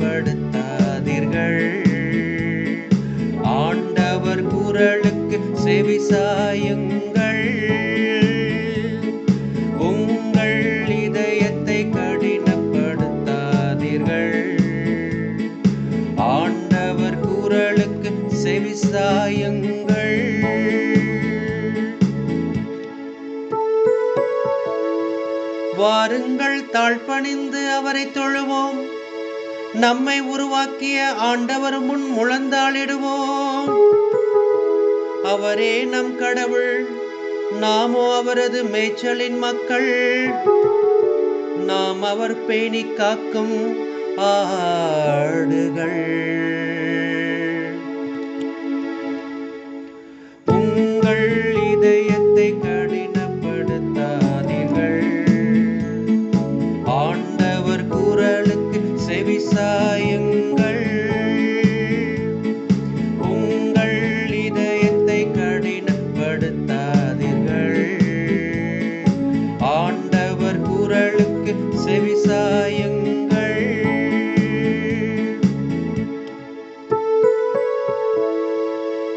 கடுப்படுத்தாதீர்கள் ஆண்டவர் குரலுக்கு செவிசாயுங்கள் உங்கள் இதயத்தை கடினப்படுத்தாதீர்கள். ஆண்டவர் குரலுக்கு செவிசாயுங்கள் வாருங்கள் தாழ்பணிந்து அவரை தொழுவோம். நம்மை உருவாக்கிய ஆண்டவர் முன் முழந்தாளிடுவோம். அவரே நம் கடவுள் நாமோ அவரது மேய்ச்சலின் மக்கள். நாம் அவர் பேணி காக்கும் ஆடுகள்.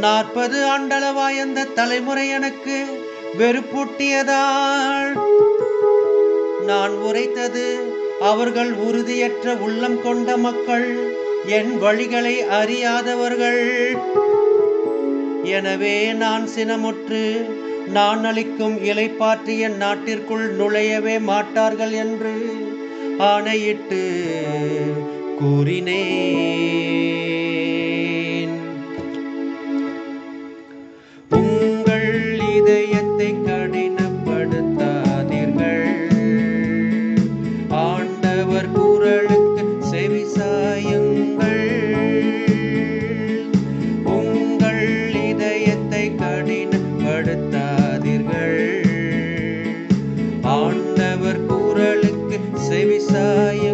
நாற்பது ஆண்டளவாய் அந்த தலைமுறை எனக்கு வெறுப்பூட்டியதால்? நான் உரைத்தது அவர்கள் உறுதியற்ற உள்ளம் கொண்ட மக்கள் என் வழிகளை அறியாதவர்கள். எனவே நான் சினமுற்று நான் அளிக்கும் இலைப்பாற்றிய நாட்டிற்குள் நுழையவே மாட்டார்கள் என்று ஆணையிட்டு கூறினேன். உங்கள் இதயத்தை கடினப்படுத்தாதீர்கள். ஆண்டவர் குரலுக்கு செவிசாயுங்கள் உங்கள் இதயத்தை கடினப்படுத்தாதீர்கள். ஆண்டவர் குரலுக்கு செவிசாயுங்கள்